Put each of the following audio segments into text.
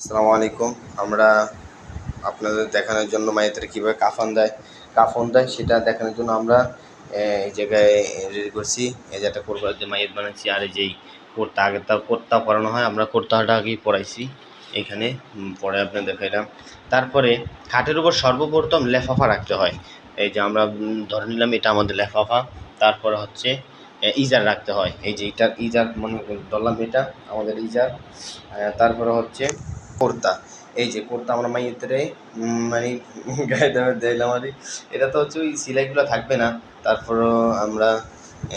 আসসালামু আলাইকুম। আমরা আপনাদের দেখানোর জন্য মায়েদের কীভাবে কাফন দেয় কাফন দেয় সেটা দেখানোর জন্য আমরা এই জায়গায় রেডি করছি। এই যে একটা কোরবার যে মাইয়ের বানাচ্ছি আর যেই কোর্তা আগে তার কোর্তা পরানো হয়, আমরা কোর্তাটা আগেই পরাইছি। এখানে পরে আপনার দেখাইলাম। তারপরে খাটের উপর সর্বপ্রথম লেফাফা রাখতে হয়। এই যে আমরা ধরে নিলাম এটা আমাদের লেফাফা। তারপরে হচ্ছে ইজার রাখতে হয়। এই যে এটার ইজার মানে ধরলাম এটা আমাদের ইজার। তারপরে হচ্ছে কোর্তা। এই যে কোর্তা আমরা মাইয়েতে মানে গায়ে দামে দিলাম আর। এটা তো হচ্ছে ওই সিলাইগুলো থাকবে না। তারপরও আমরা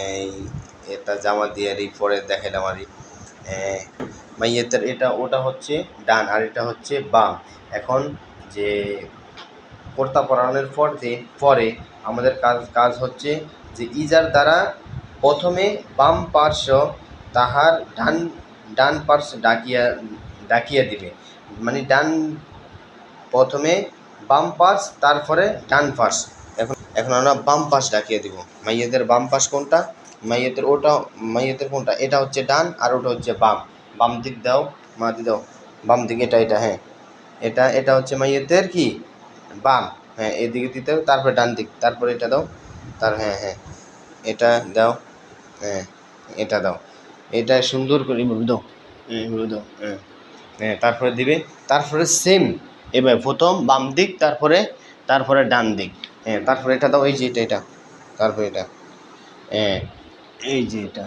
এই এটা জামা দিয়ে আর পরে দেখাইলাম আর। মাইয়েতের এটা, ওটা হচ্ছে ডান আর এটা হচ্ছে বাম। এখন যে কোর্তা পরানোর পর যে, পরে আমাদের কাজ কাজ হচ্ছে যে ইজার দ্বারা প্রথমে বাম পার্শ্ব তাহার ডান ডান পার্শ্ব ডাকিয়া ডাকিয়া দিবে। মানে ডান প্রথমে বাম পাশ, তারপরে ডান পাশ। এখন এখন আমরা বাম পাশ ডাকিয়ে দিব। মাইয়েদের বাম পাশ কোনটা? মাইয়েদের ওটা, মাইয়েদের কোনটা? এটা হচ্ছে ডান আর ওটা হচ্ছে বাম। বাম দিক দাও মাটি দাও। বাম দিক এটা এটা হ্যাঁ। এটা এটা হচ্ছে মাইয়েদের কি? বাম। হ্যাঁ এদিকে দিতে হবে, তারপরে ডান দিক। তারপরে এটা দাও। তার হ্যাঁ হ্যাঁ। এটা দাও হ্যাঁ এটা দাও। এটা সুন্দর করে দাও। হ্যাঁ দাও হ্যাঁ। তারপরে দিবে, তারপরে সেম এবার প্রথম বাম দিক, তারপরে তারপরে ডান দিক। হ্যাঁ তারপরে এটা দাও, এই যে এটা এটা, তারপরে এটা। হ্যাঁ এই যে এটা,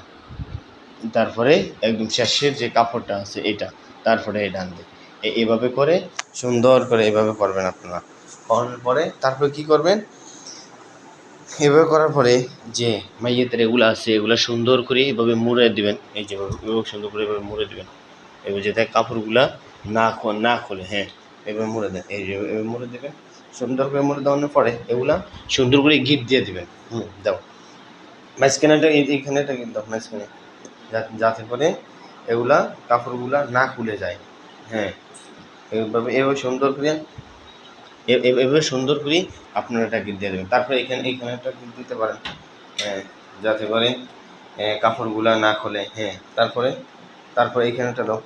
তারপরে একদম শেষের যে কাপড়টা আছে, এটা, তারপরে এই ডান দিক। এভাবে করে, সুন্দর করে এভাবে করবেন আপনারা। করার পরে, তারপরে কি করবেন? এভাবে করার পরে যে মাইয়েদের এগুলো আছে, এগুলো সুন্দর করে এভাবে মুড়ে দিবেন। এই যে এভাবে এভাবে সুন্দর করে এভাবে মুড়ে দিবেন। এবার যেটা কাপড়গুলা না না খোলে হ্যাঁ। এবার মুড়ে দেন, এই যে এভাবে মুড়ে দেবেন, সুন্দর করে মুড়ে দেওয়ানোর পরে এগুলা সুন্দর করে গিট দিয়ে দিবেন। হুম, দাও। মাঝখানেটা এই- এইখানেটা কিন্তু মাঝখানে। যাতে করে এগুলা কাপড়গুলা না খুলে যায় হ্যাঁ। এভাবে এভাবে সুন্দর করে এভাবে সুন্দর করে আপনারা এটা গিট দিয়ে দেবেন। তারপরে এখানে এইখানে একটা গিট দিতে পারেন হ্যাঁ। যাতে করে কাপড়গুলা না খোলে হ্যাঁ। তারপরে তারপরে এইখানেটা দাও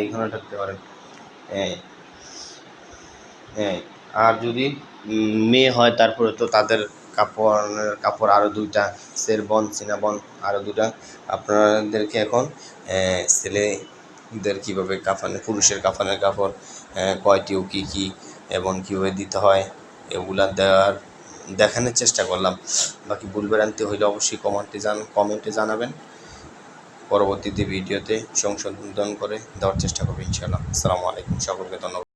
এইখানেটা দিতে পারেন হ্যাঁ হ্যাঁ আর যদি মেয়ে হয় তারপরে তো তাদের কাপড় কাপড় আরও দুইটা সেরবন সিনাবন আরও দুটা আপনাদেরকে এখন ছেলেদের কীভাবে কাফানে পুরুষের কাফানের কাপড় কয়টি ও কী কী, এবং কীভাবে দিতে হয়, এগুলা দেওয়ার, দেখানোর চেষ্টা করলাম। বাকি ভুলভ্রান্তি হইলে অবশ্যই কমেন্টে জান, কমেন্টে জানাবেন। পরবর্তীতে ভিডিওতে সংশোধন করে দেওয়ার চেষ্টা করব ইনশাআল্লাহ। আসসালামু আলাইকুম সকলকে ধন্যবাদ।